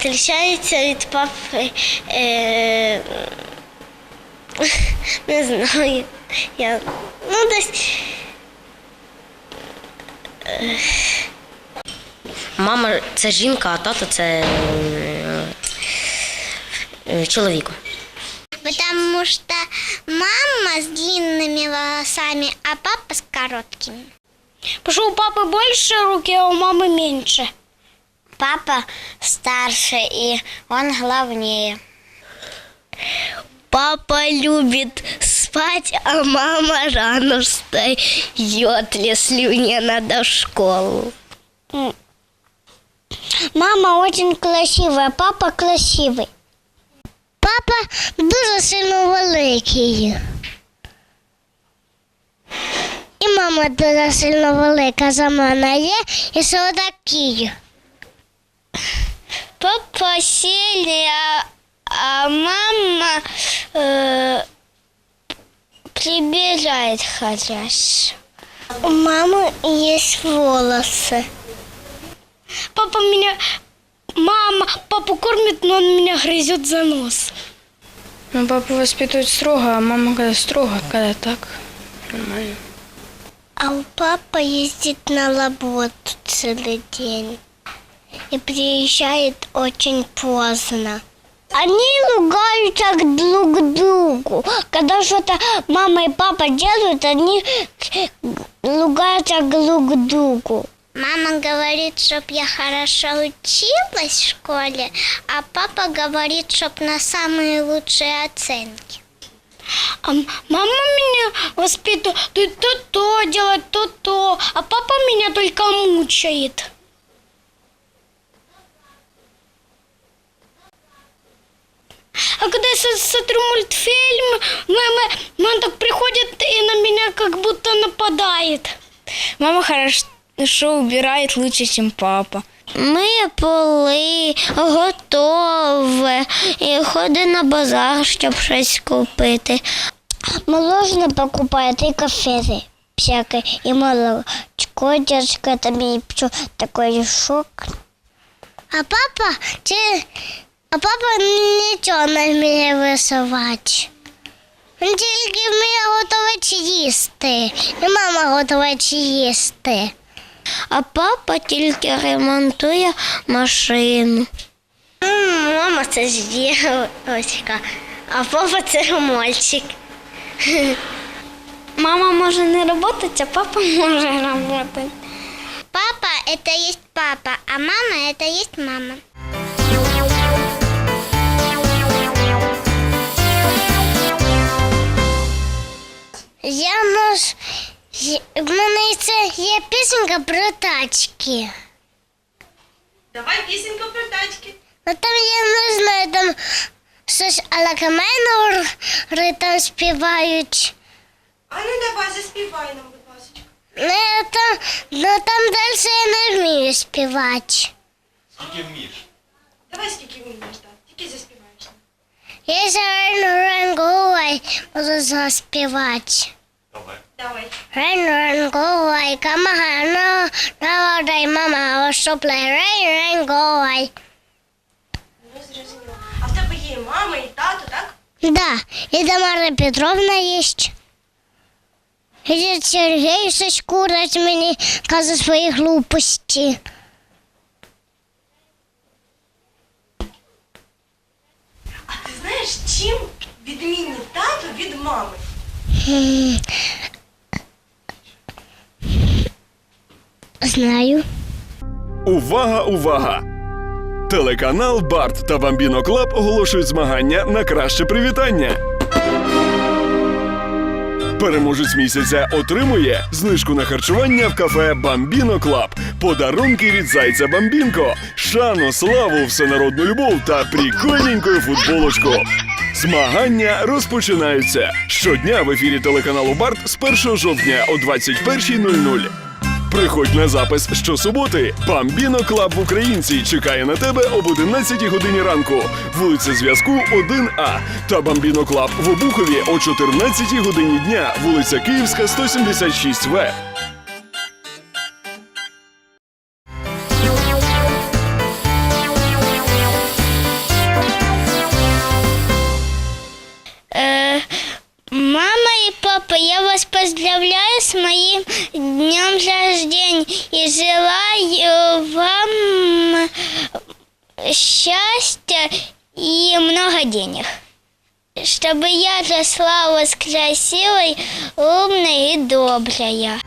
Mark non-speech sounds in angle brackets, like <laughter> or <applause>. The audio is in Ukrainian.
відрізняється від папи. Е, не знаю. Я, ну, десь. Мама це жінка, а тато це е, е, чоловік. Потому что мама с длинными волосами, а папа с короткими. Потому что у папы больше руки, а у мамы меньше. Папа старше, и он главнее. Папа любит спать, а мама рано встает, если мне надо в школу. Мама очень красивая, папа красивый. Папа дуже сильно великий. І мама дуже сильно велика за мене є і солодакий. Папа сильний, а, а мама э, прибирает хорошо. У мамы есть волосы. Папа меня... Мама папу кормит, но он меня грызет за нос. Ну, папа воспитывает строго, а мама когда строго, когда так. Нормально. А у папа ездит на работу целый день и приезжает очень поздно. Они ругаются друг к другу. Когда что-то мама и папа делают, они ругаются друг к другу. Мама говорит, чтоб я хорошо училась в школе, а папа говорит, чтоб на самые лучшие оценки. А мама меня воспитывает, ты то то делать, то то, а папа меня только мучает. А когда я смотрю мультфильм, мама, мама так приходит и на меня как будто нападает. Мама хорошо убирает лучше, чем папа. Миє поли, готове, і ходить на базар, щоб щось купити. Мороженое покупает и кафе всякое, и молочко дядька там и всё такой шок. А папа, чи, а папа нічого не вміє висувати. Він тільки вміє готувати їсти, і мама готувати їсти. А папа тільки ремонтує машину. Мама це ж дівчинка, а папа це мальчик. <laughs> Мама может не работать, а папа может работать. Папа это есть папа, а мама это есть мама. Я мож... В мене це є пісенька про тачки. Давай пісеньку про тачки. Ну там я не знаю, там щось Алакаменор там співають. А ну давай заспівай нам, будь ласка. Ну, я там, ну там далі я не вмію співати. Скільки вмієш? Давай скільки вмієш, так. Тільки заспіваєш. Я зараз рангувай буду заспівати. Давай. Давай. Рен рангувай, камагано, наводай мама, ошоплай, рен рангувай. Ну, зрозуміло. А в тебе є і мама, і тато, так? Да, и Тамара Петровна есть. І дід Сергій щось курить мені, каже свої глупості. А ти знаєш, чим відмінні тато від мами? Знаю. Увага, увага! Телеканал Барт та Бамбіно Клаб оголошують змагання на краще привітання. Переможець місяця отримує знижку на харчування в кафе Бамбіно Клаб, подарунки від зайця Бамбінко, шану, славу, всенародну любов та прикольненьку футболочку. Змагання розпочинаються щодня в ефірі телеканалу Барт з 1 жовтня о 21.00. Приходь на запис щосуботи. Бамбіно Клаб в Українці чекає на тебе об 11 годині ранку. Вулиця Зв'язку 1А. Та Бамбіно Клаб в Обухові о 14 годині дня. Вулиця Київська, 176В. Я вас поздравляю с моим днем рождения и желаю вам счастья и много денег. Чтобы я росла у вас красивой, умной и добрая.